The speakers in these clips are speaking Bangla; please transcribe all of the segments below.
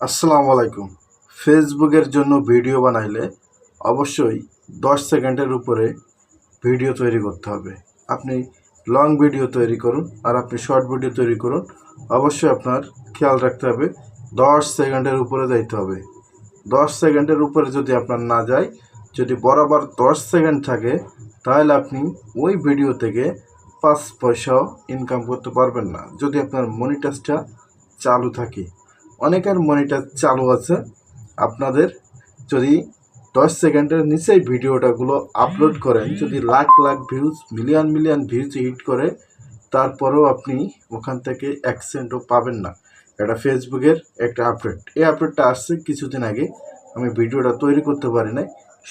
আসসালামু আলাইকুম। ফেসবুকের জন্য ভিডিও বানাইলে অবশ্যই দশ সেকেন্ডের উপরে ভিডিও তৈরি করতে হবে। আপনি লং ভিডিও তৈরি করুন আর আপনি শর্ট ভিডিও তৈরি করুন। অবশ্যই আপনার খেয়াল রাখতে হবে, দশ সেকেন্ডের উপরে যাইতে হবে। দশ সেকেন্ডের উপরে যদি আপনার না যায়, যদি বরাবর দশ সেকেন্ড থাকে, তাহলে আপনি ওই ভিডিও থেকে পাঁচ পয়সাও ইনকাম করতে পারবেন না। যদি আপনার মনিটাসটা চালু থাকে অনেকের মনিটার চালু আছে। আপনাদের যদি দশ সেকেন্ডের নিচেই ভিডিওটাগুলো আপলোড করেন, যদি lakh lakh views million million views hit করে, তারপরেও আপনি ওখান থেকে এক পাবেন না। এটা ফেসবুকের একটা আপডেট। এই আপডেটটা আসছে কিছুদিন আগে। আমি ভিডিওটা তৈরি করতে পারি নাই,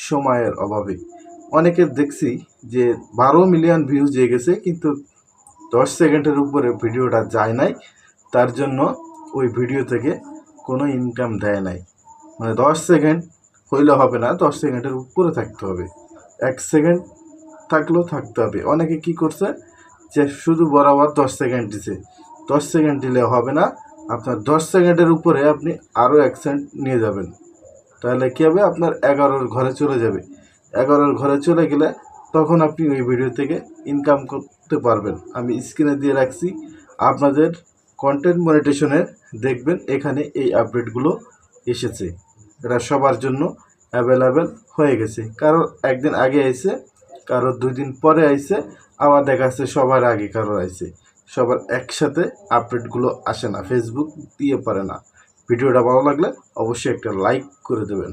সময়ের অভাবে। অনেকে দেখছি যে বারো মিলিয়ন ভিউজ হয়ে গেছে কিন্তু দশ সেকেন্ডের উপরে ভিডিওটা যায় নাই। তার জন্য ওই ভিডিও থেকে কোনো ইনকাম দেয় নাই। মানে দশ সেকেন্ড হইলে হবে না, দশ সেকেন্ডের উপরে থাকতে হবে। এক সেকেন্ড থাকলেও থাকতে হবে। অনেকে কি করছে যে শুধু বরাবর দশ সেকেন্ড দিছে। দশ সেকেন্ড দিলে হবে না, আপনার দশ সেকেন্ডের উপরে আপনি আরও এক সেকেন্ড নিয়ে যাবেন। তাহলে কী হবে? আপনার এগারোর ঘরে চলে যাবে। এগারোর ঘরে চলে গেলে তখন আপনি ওই ভিডিও থেকে ইনকাম করতে পারবেন। আমি স্ক্রিনে দিয়ে রাখছি। আপনাদের কন্টেন্ট মনিটেশনের দেখবেন এখানে এই আপডেটগুলো এসেছে। এটা সবার জন্য অ্যাভেলেবেল হয়ে গেছে। কারও একদিন আগে আইছে, কারও দুই দিন পরে আইছে, আবার দেখা যাচ্ছে সবার আগে কারও আইছে। সবার একসাথে আপডেটগুলো আসে না ফেসবুক দিয়ে পারে না। ভিডিওটা ভালো লাগলে অবশ্যই একটা লাইক করে দেবেন।